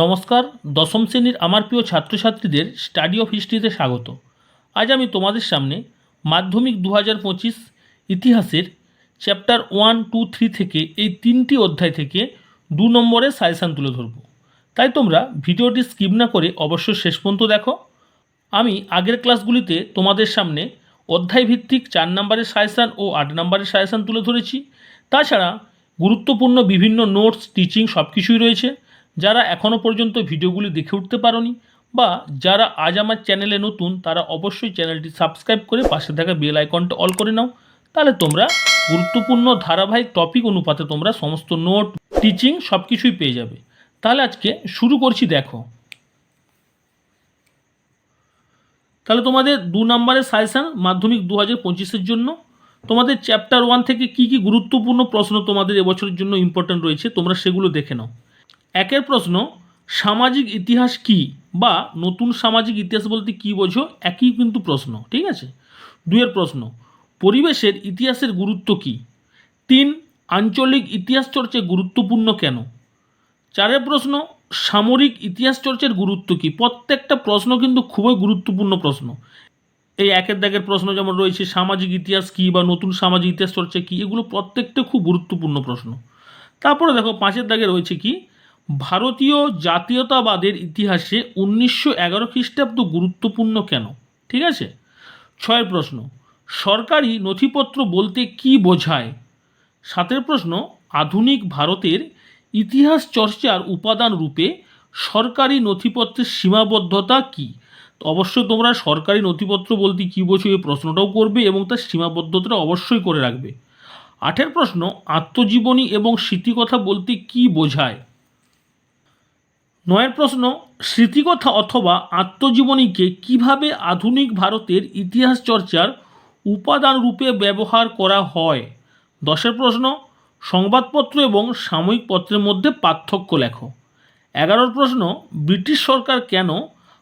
নমস্কার, দশম শ্রেণির আমার প্রিয় ছাত্রছাত্রীদের স্টাডি অফ হিস্ট্রিতে স্বাগত। আজ আমি তোমাদের সামনে মাধ্যমিক দু হাজার পঁচিশ ইতিহাসের চ্যাপ্টার ওয়ান, টু, থ্রি থেকে এই তিনটি অধ্যায় থেকে দু নম্বরের সাজেশান তুলে ধরব। তাই তোমরা ভিডিওটি স্কিপ না করে অবশ্য শেষ পর্যন্ত দেখো। আমি আগের ক্লাসগুলিতে তোমাদের সামনে অধ্যায় ভিত্তিক চার নম্বরের সাজেশান ও আট নম্বরের সাজেশান তুলে ধরেছি। তাছাড়া গুরুত্বপূর্ণ বিভিন্ন নোটস, টিচিং সব কিছুই রয়েছে। যারা এখনও পর্যন্ত ভিডিওগুলি দেখে উঠতে পারোনি বা যারা আজ আমার চ্যানেলে নতুন, তারা অবশ্যই চ্যানেলটি সাবস্ক্রাইব করে পাশে থাকা বেল আইকনটা অল করে নাও। তাহলে তোমরা গুরুত্বপূর্ণ ধারাবাহিক টপিক অনুপাতে তোমরা সমস্ত নোট, টিচিং সব কিছুই পেয়ে যাবে। তাহলে আজকে শুরু করছি, দেখো। তাহলে তোমাদের দু নম্বরের সাজেশান মাধ্যমিক দু হাজার পঁচিশের জন্য। তোমাদের চ্যাপ্টার ওয়ান থেকে কি কি গুরুত্বপূর্ণ প্রশ্ন তোমাদের এবছরের জন্য ইম্পর্ট্যান্ট রয়েছে, তোমরা সেগুলো দেখে নাও। একের প্রশ্ন, সামাজিক ইতিহাস কি বা নতুন সামাজিক ইতিহাস বলতে কি বোঝো, একই কিন্তু প্রশ্ন, ঠিক আছে? দুইয়ের প্রশ্ন, পরিবেশের ইতিহাসের গুরুত্ব কি? তিন, আঞ্চলিক ইতিহাস চর্চায় গুরুত্বপূর্ণ কেন? চারের প্রশ্ন, সামরিক ইতিহাস চর্চার গুরুত্ব কী? প্রত্যেকটা প্রশ্ন কিন্তু খুবই গুরুত্বপূর্ণ প্রশ্ন। এই একের দাগের প্রশ্ন যেমন রয়েছে, সামাজিক ইতিহাস কী বা নতুন সামাজিক ইতিহাস চর্চা কী, এগুলো প্রত্যেকটা খুব গুরুত্বপূর্ণ প্রশ্ন। তারপরে দেখো, পাঁচের দাগে রয়েছে কি ভারতীয় জাতীয়তাবাদের ইতিহাসে উনিশশো এগারো খ্রিস্টাব্দ গুরুত্বপূর্ণ কেন? ঠিক আছে? ছয়ের প্রশ্ন। সরকারি নথিপত্র বলতে কি বোঝায়? সাতের প্রশ্ন, আধুনিক ভারতের ইতিহাস চর্চার উপাদান রূপে সরকারি নথিপত্রের সীমাবদ্ধতা কী? তো অবশ্যই তোমরা সরকারি নথিপত্র বলতে কী বোঝো এই প্রশ্নটাও করবে এবং তার সীমাবদ্ধতাটা অবশ্যই করে রাখবে। আঠের প্রশ্ন, আত্মজীবনী এবং স্মৃতিকথা বলতে কি বোঝায়? নয়ের প্রশ্ন, স্মৃতিকথা অথবা আত্মজীবনীকে কীভাবে আধুনিক ভারতের ইতিহাস চর্চার উপাদান রূপে ব্যবহার করা হয়? দশের প্রশ্ন, সংবাদপত্র এবং সাময়িক পত্রের মধ্যে পার্থক্য লেখো। এগারোর প্রশ্ন, ব্রিটিশ সরকার কেন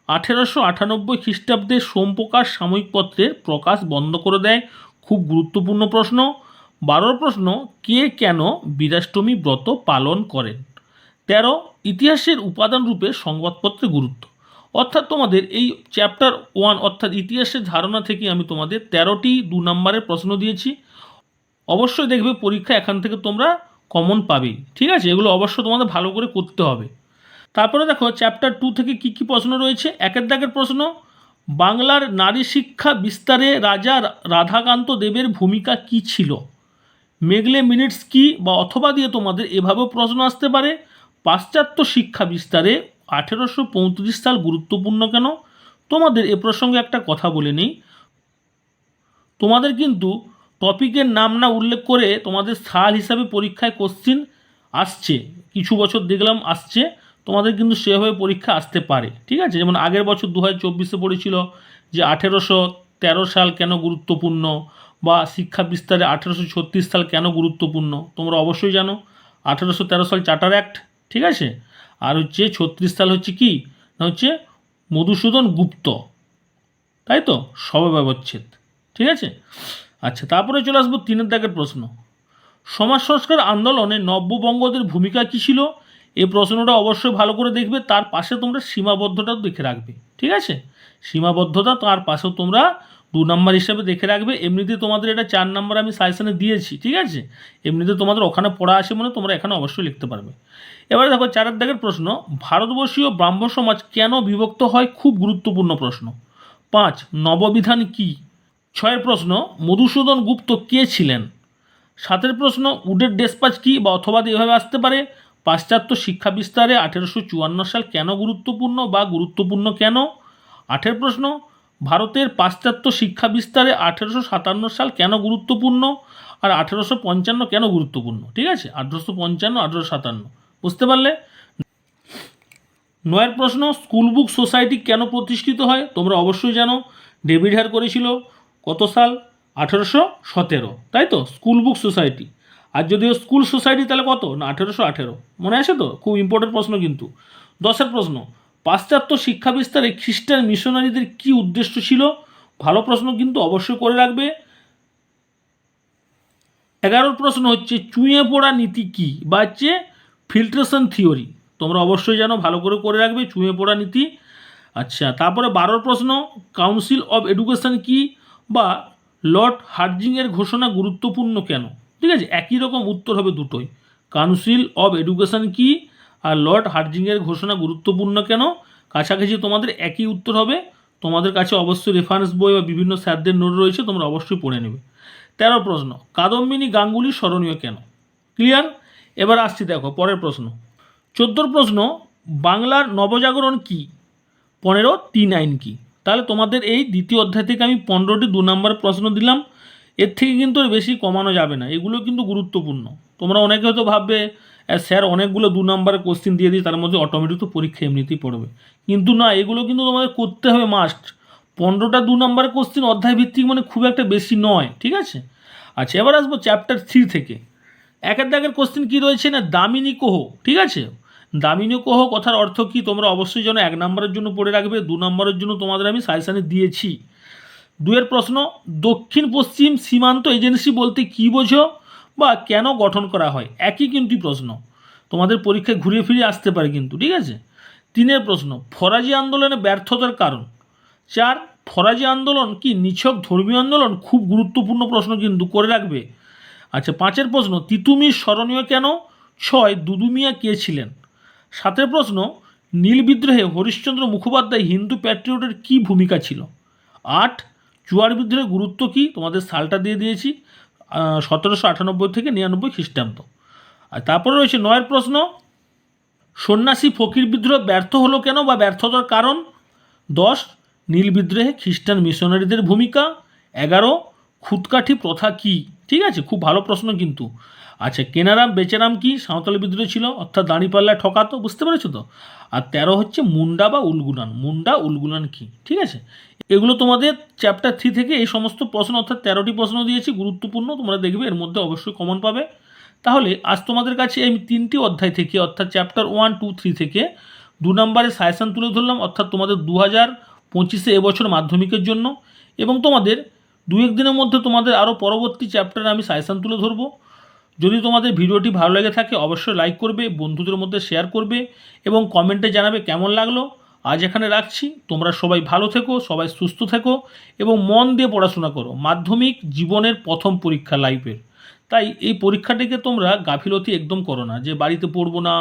আঠেরোশো আটানব্বই খ্রিস্টাব্দে সোমপ্রকাশ সাময়িক পত্রের প্রকাশ বন্ধ করে দেয়? খুব গুরুত্বপূর্ণ প্রশ্ন। বারোর প্রশ্ন, কে কেন বীরাষ্টমী ব্রত পালন করেন? তেরো, ইতিহাসের উপাদান রূপে সংবাদপত্রের গুরুত্ব। অর্থাৎ তোমাদের এই চ্যাপ্টার ওয়ান অর্থাৎ ইতিহাসের ধারণা থেকে আমি তোমাদের তেরোটি দু নম্বরের প্রশ্ন দিয়েছি। অবশ্যই দেখবে পরীক্ষা এখান থেকে তোমরা কমন পাবেই ঠিক আছে? এগুলো অবশ্য তোমাদের ভালো করে করতে হবে। তারপরে দেখো চ্যাপ্টার টু থেকে কি কি প্রশ্ন রয়েছে? একের দাগের প্রশ্ন, বাংলার নারী শিক্ষা বিস্তারে রাজা রাধাকান্ত দেবের ভূমিকা কি ছিল? মেঘলে মিনিটস কি বা অথবা দিয়ে তোমাদের এভাবেও প্রশ্ন আসতে পারে। পাশ্চাত্য শিক্ষা বিস্তারে আঠেরোশো পঁয়ত্রিশ সাল গুরুত্বপূর্ণ কেন? তোমাদের এ প্রসঙ্গে একটা কথা বলে নিই। তোমাদের কিন্তু টপিকের নাম না উল্লেখ করে তোমাদের সাল হিসাবে পরীক্ষায় কোশ্চিন আসছে। কিছু বছর দেখলাম আসছে। তোমাদের কিন্তু সেভাবে পরীক্ষা আসতে পারে। ঠিক আছে? যেমন আগের বছর দু হাজার চব্বিশে পড়েছিল যে আঠেরোশো তেরো সাল কেন গুরুত্বপূর্ণ বা শিক্ষা বিস্তারে আঠেরোশো ছত্রিশ সাল কেন গুরুত্বপূর্ণ? তোমরা অবশ্যই জানো। আঠেরোশো তেরো সাল চার্টার অ্যাক্ট ঠিক আছে? আর হচ্ছে ছত্রিশ সাল হচ্ছে কি? না হচ্ছে মধুসূদন গুপ্ত। তাই তো? সবে ব্যবচ্ছেদ ঠিক আছে? আচ্ছা তারপরে চলে আসব তিনের দাগের প্রশ্ন। সমাজ সংস্কার আন্দোলনে নব্যবঙ্গদের ভূমিকা কী ছিল? এই প্রশ্নটা অবশ্যই ভালো করে দেখবে, তার পাশে তোমরা সীমাবদ্ধতা দেখে রাখবে। ঠিক আছে? সীমাবদ্ধতা তার পাশেও তোমরা দু নম্বর হিসাবে দেখে রাখবে, এমনিতে তোমাদের এটা চার নম্বর আমি সাজেশনে দিয়েছি, ঠিক আছে? এমনিতে তোমাদের ওখানে পড়া আছে মানে তোমরা এখানে অবশ্যই লিখতে পারবে। এবারে দেখো চারের দাগের প্রশ্ন, ভারতবর্ষীয় ব্রাহ্ম সমাজ কেন বিভক্ত হয়? খুব গুরুত্বপূর্ণ প্রশ্ন। পাঁচ, নববিধান কি? ছয়ের প্রশ্ন, মধুসূদন গুপ্ত কে ছিলেন? সাতের প্রশ্ন, উডের ডেসপাচ কি বা অথবা এভাবে আসতে পারে? পাশ্চাত্য শিক্ষা বিস্তারে আঠেরোশো চুয়ান্ন সাল কেন গুরুত্বপূর্ণ বা গুরুত্বপূর্ণ কেন? আঠের প্রশ্ন ভারতের পাশ্চাত্য শিক্ষা বিস্তারে আঠেরোশো সাতান্ন সাল কেন গুরুত্বপূর্ণ আর আঠেরোশো পঞ্চান্ন কেন গুরুত্বপূর্ণ? ঠিক আছে? আঠেরোশো পঞ্চান্ন, আঠেরোশো সাতান্ন। বুঝতে পারলে? নয়ের প্রশ্ন, স্কুল বুক সোসাইটি কেন প্রতিষ্ঠিত হয়? তোমরা অবশ্যই জানো। ডেভিড হার করেছিল কত সাল? আঠেরোশো সতেরো। তাই তো? School book society. আর যদিও স্কুল সোসাইটি তাহলে কত? না, আঠেরোশো আঠেরো। মনে আছে তো? খুব ইম্পর্টেন্ট প্রশ্ন কিন্তু। দশের প্রশ্ন পাশ্চাত্য শিক্ষা বিস্তারে খ্রিস্টান মিশনারিদের কি উদ্দেশ্য ছিল? ভালো প্রশ্ন কিন্তু অবশ্যই করে রাখবে। এগারোর প্রশ্ন হচ্ছে, চুঁয়ে পড়া নীতি কী বা হচ্ছে ফিল্ট্রেশন থিওরি তোমরা অবশ্যই জানো, ভালো করে করে রাখবে, চুঁয়ে পড়া নীতি। আচ্ছা তারপরে বারোর প্রশ্ন কাউন্সিল অফ এডুকেশন কি বা লর্ড হার্জিংয়ের ঘোষণা গুরুত্বপূর্ণ কেন? ঠিক আছে, একই রকম উত্তর হবে দুটোই। কাউন্সিল অফ এডুকেশন কি আর লর্ড হার্জিংয়ের ঘোষণা গুরুত্বপূর্ণ কেন? কাছাকাছি তোমাদের একই উত্তর হবে। তোমাদের কাছে অবশ্যই রেফারেন্স বই বা বিভিন্ন স্যারদের নোট রয়েছে তোমরা অবশ্যই পড়ে নেবে। তেরো প্রশ্ন কাদম্বিনী গাঙ্গুলি স্মরণীয় কেন? ক্লিয়ার এবার আসছি দেখো পরের প্রশ্ন। চোদ্দোর প্রশ্ন বাংলার নবজাগরণ কি? পনেরো তিন আইন কি? তাহলে তোমাদের এই দ্বিতীয় অধ্যায় থেকে আমি পনেরোটি দু নম্বর প্রশ্ন দিলাম। এর থেকে কিন্তু বেশি কমানো যাবে না। এগুলো কিন্তু গুরুত্বপূর্ণ। তোমরা অনেকে হয়তো ভাববে "আহ, স্যার অনেকগুলো দু নম্বরের কোশ্চিন দিয়ে দিই তার মধ্যে অটোমেটিক তো পরীক্ষা এমনিতেই পড়বে। কিন্তু না, এগুলো কিন্তু তোমাদের করতে হবে মাস্ট পনেরোটা দু নম্বরের কোশ্চিন অধ্যায় ভিত্তিক মানে খুব একটা বেশি নয়, ঠিক আছে? আচ্ছা এবার আসব চ্যাপ্টার থ্রি থেকে। একের দাগের কোশ্চিন কী রয়েছে না? দামিনী কোহ, ঠিক আছে? দামিনী কোহ কথার অর্থ কি? তোমরা অবশ্যই যেন এক নম্বরের জন্য পড়ে রাখবে, দু নম্বরের জন্য তোমাদের আমি সাজেশানে দিয়েছি। দুয়ের প্রশ্ন দক্ষিণ পশ্চিম সীমান্ত এজেন্সি বলতে কী বোঝো? বা কেন গঠন করা হয়? একই কিন্তু প্রশ্ন। তোমাদের পরীক্ষায় ঘুরিয়ে ফিরে আসতে পারে কিন্তু, ঠিক আছে? তিনের প্রশ্ন, ফরাজি আন্দোলনে ব্যর্থতার কারণ। চার, ফরাজি আন্দোলন কি নিছক ধর্মীয় আন্দোলন? খুব গুরুত্বপূর্ণ প্রশ্ন কিন্তু, করে রাখবে। আচ্ছা পাঁচের প্রশ্ন, তিতুমির স্মরণীয় কেন? ছয়, দুদুমিয়া কে ছিলেন? সাতের প্রশ্ন, নীল বিদ্রোহে হরিশ্চন্দ্র মুখোপাধ্যায় হিন্দু প্যাট্রিয়টের কী ভূমিকা ছিল? আট, চুয়ার বিদ্রোহের গুরুত্ব কী? তোমাদের সালটা দিয়ে দিয়েছি। সতেরোশো আটানব্বই থেকে নিরানব্বই খ্রিস্টাব্দ। আর তারপরে রয়েছে নয়ের প্রশ্ন, সন্ন্যাসী ফকির বিদ্রোহ ব্যর্থ হলো কেন বা ব্যর্থতার কারণ? দশ, নীল বিদ্রোহে খ্রিস্টান মিশনারিদের ভূমিকা। এগারো, খুতকাঠি প্রথা কি? ঠিক আছে, খুব ভালো প্রশ্ন কিন্তু। আচ্ছা কেনারাম, বেচারাম কি সাঁওতালি বিদ্রোহ ছিল? অর্থাৎ দাঁড়িপাল্লায় ঠকাতো? বুঝতে পেরেছ তো? আর তেরো হচ্ছে মুন্ডা বা উলগুনান। মুন্ডা, উলগুনান কি? ঠিক আছে? এগুলো তোমাদের চ্যাপ্টার থ্রি থেকে এই সমস্ত প্রশ্ন, অর্থাৎ তেরোটি প্রশ্ন দিয়েছি, গুরুত্বপূর্ণ। তোমরা দেখবে এর মধ্যে অবশ্যই কমন পাবে। তাহলে আজ তোমাদের কাছে এই তিনটি অধ্যায় থেকে, অর্থাৎ চ্যাপ্টার ওয়ান টু থ্রি থেকে দু নম্বরে সাজেশান তুলে ধরলাম, অর্থাৎ তোমাদের দু হাজার পঁচিশে এবছর মাধ্যমিকের জন্য। এবং তোমাদের দু এক দিনের মধ্যে তোমাদের আরও পরবর্তী চ্যাপ্টারে আমি সাজেশান তুলে ধরবো। যদি তোমাদের ভিডিওটি ভালো লেগে থাকে, অবশ্যই লাইক করবে, বন্ধুদের মধ্যে শেয়ার করবে এবং কমেন্টে জানাবে কেমন লাগল। আজ এখানে রাখছি। তোমরা সবাই ভালো থেকো, সবাই সুস্থ থেকো এবং মন দিয়ে পড়াশোনা করো। মাধ্যমিক জীবনের প্রথম পরীক্ষা লাইফের তাই এই পরীক্ষাটিকে তোমরা গাফিলতি একদম করো না যে বাড়িতে পড়ব না,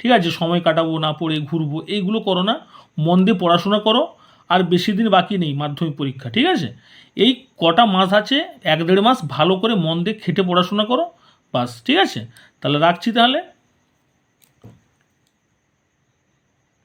ঠিক আছে, সময় কাটাবো না, পড়ে ঘুরবো, এইগুলো করো না। মন দিয়ে পড়াশোনা করো। আর বেশি দিন বাকি নেই মাধ্যমিক পরীক্ষা, ঠিক আছে? এই কটা মাস আছে, এক দেড় মাস ভালো করে মন দিয়ে খেটে পড়াশোনা করো। বাস ঠিক আছে? তাহলে রাখছি তাহলে।